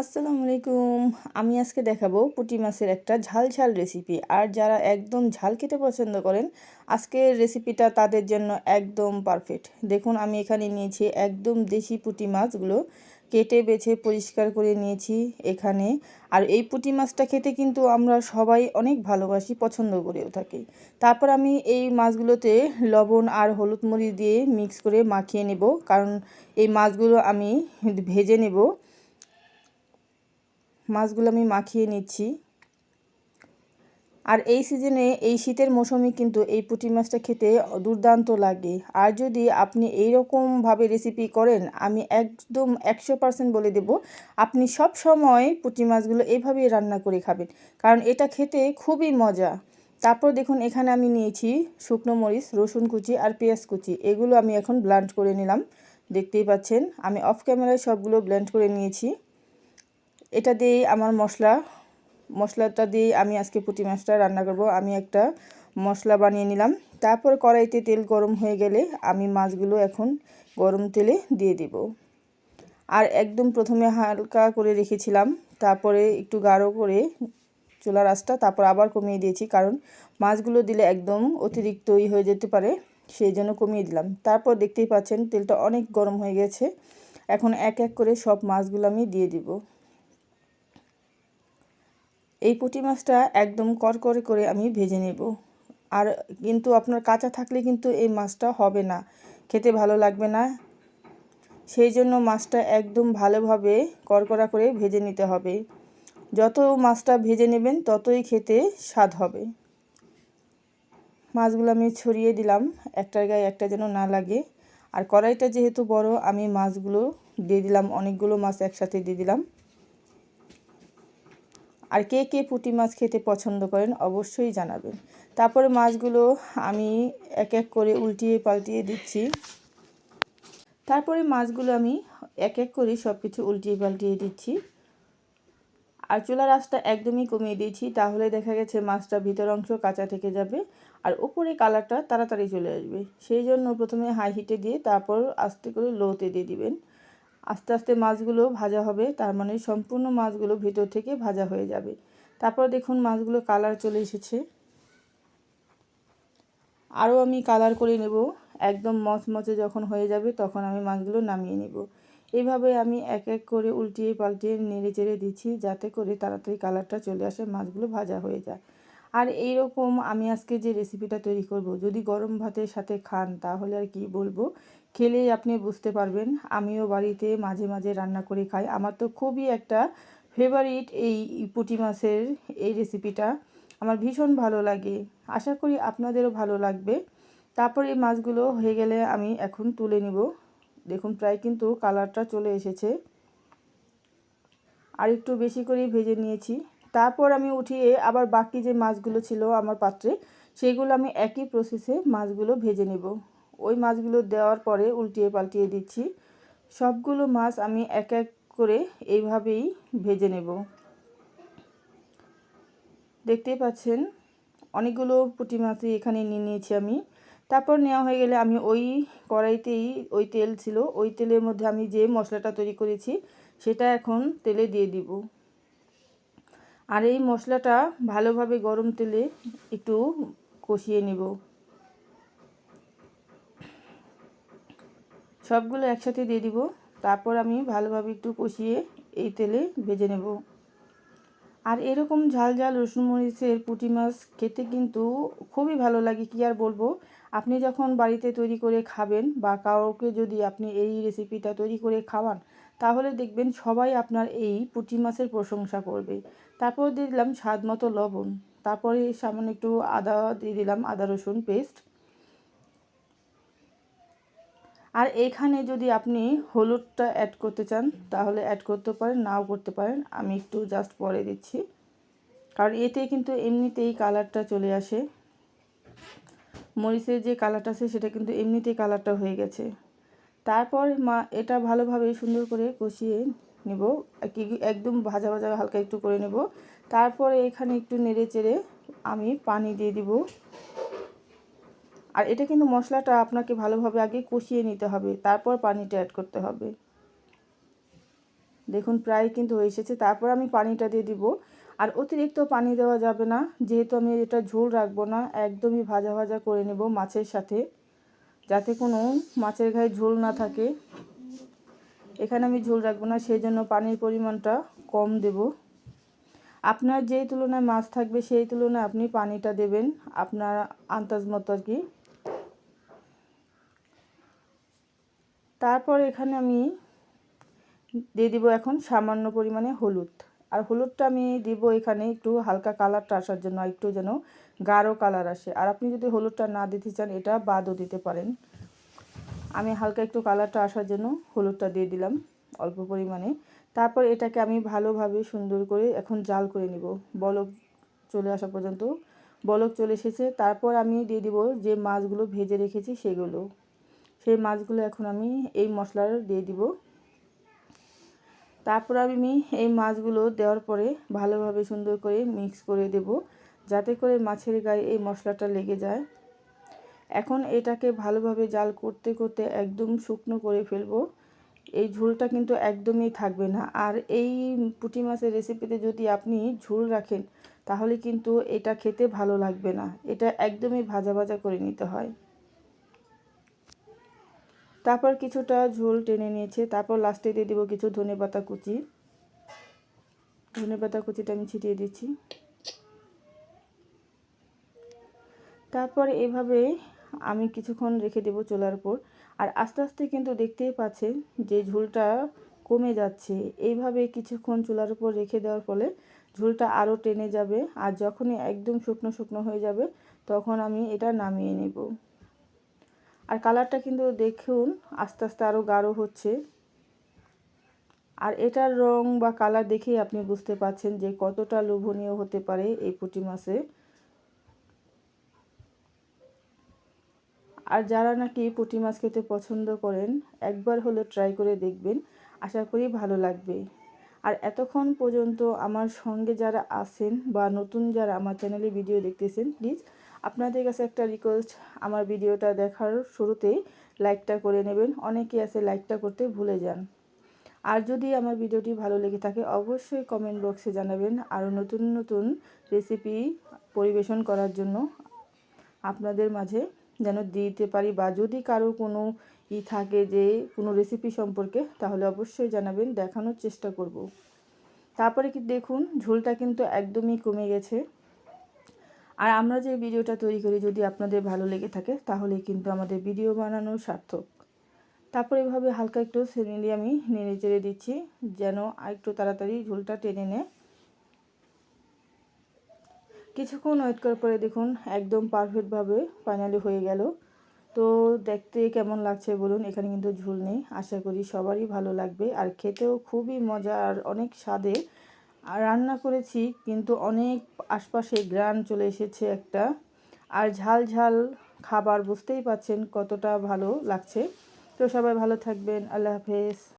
আসসালামু আলাইকুম। আমি আজকে দেখাবো পুঁটি মাছের একটা ঝাল ঝাল রেসিপি আর যারা একদম ঝাল খেতে পছন্দ করেন, আজকের রেসিপিটা তাদের জন্য একদম পারফেক্ট দেখুন, আমি এখানে নিয়েছি একদম দেশি পুঁটি মাছগুলো। কেটে, বেছে, পরিষ্কার করে নিয়েছি এখানে। আর এই পুঁটি মাছটা খেতে কিন্তু আমরা সবাই অনেক ভালোবাসি, পছন্দ করেও থাকি। তারপর আমি এই মাছগুলোতে লবণ আর হলুদ মরিচ দিয়ে মিক্স করে মাখিয়ে নেব। কারণ এই মাছগুলো আমি ভেজে নেব। মাছগুলো আমি মাখিয়ে নিচ্ছি। আর এই সিজনে এই শীতের মৌসুমে কিন্তু এই পুঁটি মাছটা খেতে দুর্দান্ত লাগে। আর যদি আপনি এই রকমভাবে রেসিপি করেন, আমি একদম একশো পার্সেন্ট বলে দেব, আপনি সব সময় পুঁটি মাছগুলো এইভাবেই রান্না করে খাবেন। কারণ এটা খেতে খুবই মজা। তারপর দেখুন, এখানে আমি নিয়েছি শুকনো মরিচ, রসুন কুচি আর পেঁয়াজ কুচি। এগুলো আমি এখন ব্লান্ড করে নিলাম। দেখতেই পাচ্ছেন, আমি অফ ক্যামেরায় সবগুলো ব্লেন্ড করে নিয়েছি। এটা দিয়ে আমার মশলা। মশলাটা দিয়ে আমি আজকে পুঁটি মাছটা রান্না করব। আমি একটা মশলা বানিয়ে নিলাম। তারপর কড়াইতে তেল গরম হয়ে গেলে আমি মাছগুলো এখন গরম তেলে দিয়ে দিব। আর একদম প্রথমে হালকা করে রেখেছিলাম। তারপরে একটু গাঢ় করে চুলার আঁচটা তারপর আবার কমিয়ে দিয়েছি। কারণ মাছগুলো দিলে একদম অতিরিক্তই হয়ে যেতে পারে, সেই জন্য কমিয়ে দিলাম। তারপর দেখতেই পাচ্ছেন তেলটা অনেক গরম হয়ে গেছে। এখন এক এক করে সব মাছগুলো আমি দিয়ে দিব। এই পুঁটি মাছটা একদম করকরে করে আমি ভেজে নেব। আর কিন্তু আপনার কাঁচা থাকলে কিন্তু এই মাছটা হবে না। খেতে ভালো লাগবে না। সেই জন্য মাছটা একদম ভালোভাবে করকরা করে ভেজে নিতে হবে। যত মাছটা ভেজে নেবেন ততই খেতে স্বাদ হবে। মাছগুলো আমি ছড়িয়ে দিলাম একটার গায়ে একটা যেন না লাগে। আর কড়াইটা যেহেতু বড়, আমি মাছগুলো দিয়ে দিলাম, অনেকগুলো মাছ একসাথে দিয়ে দিলাম। আর কে কে পুঁটি মাছ খেতে পছন্দ করেন অবশ্যই জানাবেন। তারপরে মাছগুলো আমি এক এক করে উল্টিয়ে পাল্টিয়ে দিচ্ছি। তারপরে মাছগুলো আমি এক এক করে সব কিছু উল্টিয়ে পাল্টিয়ে দিচ্ছি। আর চুলার আঁচটা একদমই কমিয়ে দিয়েছি, তাহলে দেখা গেছে মাছটা ভিতর অংশ কাঁচা থেকে যাবে আর উপরে কালারটা তাড়াতাড়ি চলে আসবে। সেই জন্য প্রথমে হাই হিটে দিয়ে তারপর আস্তে করে লোতে দিয়ে দিবেন। আস্তে আস্তে মাছগুলো ভাজা হবে, তার মানে সম্পূর্ণ মাছগুলো ভেতর থেকে ভাজা হয়ে যাবে। তারপর দেখুন মাছগুলো কালার চলে এসেছে। আরও আমি কালার করে নেব। একদম মচমচে যখন হয়ে যাবে তখন আমি মাছগুলো নামিয়ে নেব। এইভাবে আমি এক এক করে উল্টিয়ে পাল্টিয়ে নেড়ে চেড়ে দিচ্ছি যাতে করে তাড়াতাড়ি কালারটা চলে আসে, মাছগুলো ভাজা হয়ে যায়। আর এই রকম আমি আজকে যে রেসিপিটা তৈরি করব, যদি গরম ভাতের সাথে খান, তাহলে আর কি বলব? খেলেই আপনি বুঝতে পারবেন। আমিও বাড়িতে মাঝে মাঝে রান্না করে খাই। আমার তো খুবই একটা ফেভারিট এই পুঁটি মাছের এই রেসিপিটা আমার ভীষণ ভালো লাগে। আশা করি আপনাদেরও ভালো লাগবে। তারপর এই মাছগুলো হয়ে গেলে আমি এখন তুলে নিব। দেখুন, প্রায় কিন্তু কালারটা চলে এসেছে। আর একটু বেশি করেই ভেজে নিয়েছি। তারপর আমি উঠিয়ে আবার বাকি যে মাছগুলো ছিল আমার পাত্রে, সেগুলো আমি একই প্রসেসে মাছগুলো ভেজে নেব। ওই মাছগুলো দেওয়ার পরে উল্টিয়ে পাল্টিয়ে দিচ্ছি। সবগুলো মাছ আমি এক এক করে এইভাবেই ভেজে নেব। দেখতেই পাচ্ছেন, অনেকগুলো পুঁটি মাছই এখানে নিয়ে নিয়েছি আমি। তারপর নেওয়া হয়ে গেলে আমি ওই কড়াইতেই ওই তেল ছিল, ওই তেলের মধ্যে আমি যে মশলাটা তৈরি করেছি, সেটা এখন তেলে দিয়ে দিব। আর এই মশলাটা ভালোভাবে গরম তেলে একটু কষিয়ে নিব। সবগুলো একসাথে দিয়ে দিব। তারপর আমি ভালোভাবে একটু কষিয়ে এই তেলে ভেজে নেব। আর এরকম ঝাল ঝাল রসুন মরিচের পুঁটি মাছ খেতে কিন্তু খুবই ভালো লাগে, কি আর বলব? আপনি যখন বাড়িতে তৈরি করে খাবেন বা কাউকে যদি আপনি এই রেসিপিটা তৈরি করে খাওয়ান তাহলে দেখবেন সবাই আপনার এই পুঁটি মাছের প্রশংসা করবে। তারপর দিয়ে দিলাম স্বাদ মতো লবণ। তারপরে সামান্য একটু আদা দিয়ে দিলাম আদা, রসুন পেস্ট। আর এখানে যদি আপনি হলুদটা অ্যাড করতে চান, তাহলে অ্যাড করতে পারেন, নাও করতে পারেন। আমি একটু জাস্ট পরে দিচ্ছি। কারণ এতে কিন্তু এমনিতেই কালারটা চলে আসে। মরিচের যে কালারটা আছে, সেটা কিন্তু এমনিতেই কালারটা হয়ে গেছে। তারপর মা এটা ভালোভাবে সুন্দর করে কষিয়ে নেব। একদম ভাজা ভাজা হালকা একটু করে নেব। তারপরে এখানে একটু নেড়ে চেড়ে আমি পানি দিয়ে দিব। আর এটা কিন্তু মশলাটা আপনাকে ভালোভাবে আগে কষিয়ে নিতে হবে, তারপর পানিটা অ্যাড করতে হবে। দেখুন প্রায় কিন্তু হয়ে এসেছে। তারপর আমি পানিটা দিয়ে দিব। আর অতিরিক্ত পানি দেওয়া যাবে না। যেহেতু আমি এটা ঝোল রাখব না, একদমই ভাজা ভাজা করে নেব মাছের সাথে। যাতে কোনো মাছের গায়ে ঝোল না থাকে। এখানে আমি ঝোল রাখব না সেই জন্য পানির পরিমাণটা কম দেব। আপনার যেই তুলনায় মাছ থাকবে, সেই তুলনায় আপনি পানিটা দেবেন, আপনার আন্দাজ মতো আর কি। তারপর এখানে আমি দিয়ে দিব এখন সামান্য পরিমাণে হলুদ। আর হলুদটা আমি দিব এখানে একটু হালকা কালারটা আসার জন্য একটু যেন গাঢ় কালার আসে। আর আপনি যদি হলুদটা না দিতে চান, এটা বাদও দিতে পারেন। আমি হালকা একটু কালারটা আসার জন্য হলুদটা দিয়ে দিলাম অল্প পরিমাণে। তারপর এটাকে আমি ভালোভাবে সুন্দর করে এখন জাল করে নিব। বলক চলে আসা পর্যন্ত বলক চলে এসেছে। তারপর আমি দিয়ে দিব যে মাছগুলো ভেজে রেখেছি সেগুলো। সেই মাছগুলো এখন আমি এই মশলার দিয়ে দিব। তারপর আমি এই মাছগুলো দেওয়ার পরে ভালোভাবে সুন্দর করে মিক্স করে দেব, যাতে করে মাছের গায়ে এই মশলাটা লেগে যায়। এখন এটাকে ভালোভাবে জাল করতে করতে একদম শুকনো করে ফেলব। এই ঝোলটা কিন্তু একদমই থাকবে না। আর এই পুঁটি মাছের রেসিপিতে যদি আপনি ঝোল রাখেন, তাহলে কিন্তু এটা খেতে ভালো লাগবে না। এটা একদমই ভাজা ভাজা করে নিতে হয়। তারপর কিছুটা ঝোল টেনে নিয়েছে। তারপর লাস্টে দিয়ে দেবো কিছু ধনে পাতা কুচি। ধনে পাতা কুচিটা আমি ছিটিয়ে দিচ্ছি। তারপর এভাবে আমি কিছুক্ষণ রেখে দেবো চোলার উপর। আর আস্তে আস্তে কিন্তু দেখতেই পাচ্ছেন যে ঝোলটা কমে যাচ্ছে। এইভাবে কিছুক্ষণ চুলার উপর রেখে দেওয়ার ফলে ঝোলটা আরও টেনে যাবে। আর যখনই একদম শুকনো শুকনো হয়ে যাবে, তখন আমি এটা নামিয়ে নেব। আর কালারটা কিন্তু দেখুন, আস্তে আস্তে আরও গাঢ় হচ্ছে। আর এটার রং বা কালার দেখেই আপনি বুঝতে পাচ্ছেন যে কতটা লোভনীয় হতে পারে এই পুঁটি মাছে। আর যারা নাকি পুঁটি মাছ খেতে পছন্দ করেন, একবার হলে ট্রাই করে দেখবেন, আশা করি ভালো লাগবে। আর এতক্ষণ পর্যন্ত আমার সঙ্গে যারা আছেন বা নতুন যারা আমার চ্যানেলে ভিডিও দেখতেছেন প্লিজ আপনাদের কাছে একটা রিকোয়েস্ট আমার ভিডিওটা দেখার শুরুতেই লাইকটা করে নেবেন। অনেকে আছে লাইকটা করতে ভুলে যান। আর যদি আমার ভিডিওটি ভালো লেগে থাকে, অবশ্যই কমেন্ট বক্সে জানাবেন। আরও নতুন নতুন রেসিপি পরিবেশন করার জন্য আপনাদের মাঝে যেন দিতে পারি বা যদি কারও কোনো ই থাকে যে কোনো রেসিপি সম্পর্কে, তাহলে অবশ্যই জানাবেন, দেখানোর চেষ্টা করব। তারপরে কি দেখুন, ঝোলটা কিন্তু একদমই কমে গেছে। আর আমরা যে ভিডিওটা তৈরি করি যদি আপনাদের ভালো লেগে থাকে, তাহলে কিন্তু আমাদের ভিডিও বানানো সার্থক। তারপর এভাবে হালকা একটু সেনে আমি নেড়ে চেড়ে দিচ্ছি, যেন একটু তাড়াতাড়ি ঝোলটা টেনে নেয়। কিছুক্ষণ ওয়েট করার পরে দেখুন, একদম পারফেক্টভাবে ফাইনালি হয়ে গেল। তো দেখতে কেমন লাগছে বলুন, এখানে কিন্তু ঝুল নেই। আশা করি সবারই ভালো লাগবে, আর খেতেও খুবই মজা আর অনেক স্বাদে আর রান্না করেছি, কিন্তু অনেক আশপাশে গ্রান চলে এসেছে একটা। আর ঝাল ঝাল খাবার বুঝতেই পাচ্ছেন কতটা ভালো লাগছে। তো সবাই ভালো থাকবেন, আল্লাহ হাফেজ।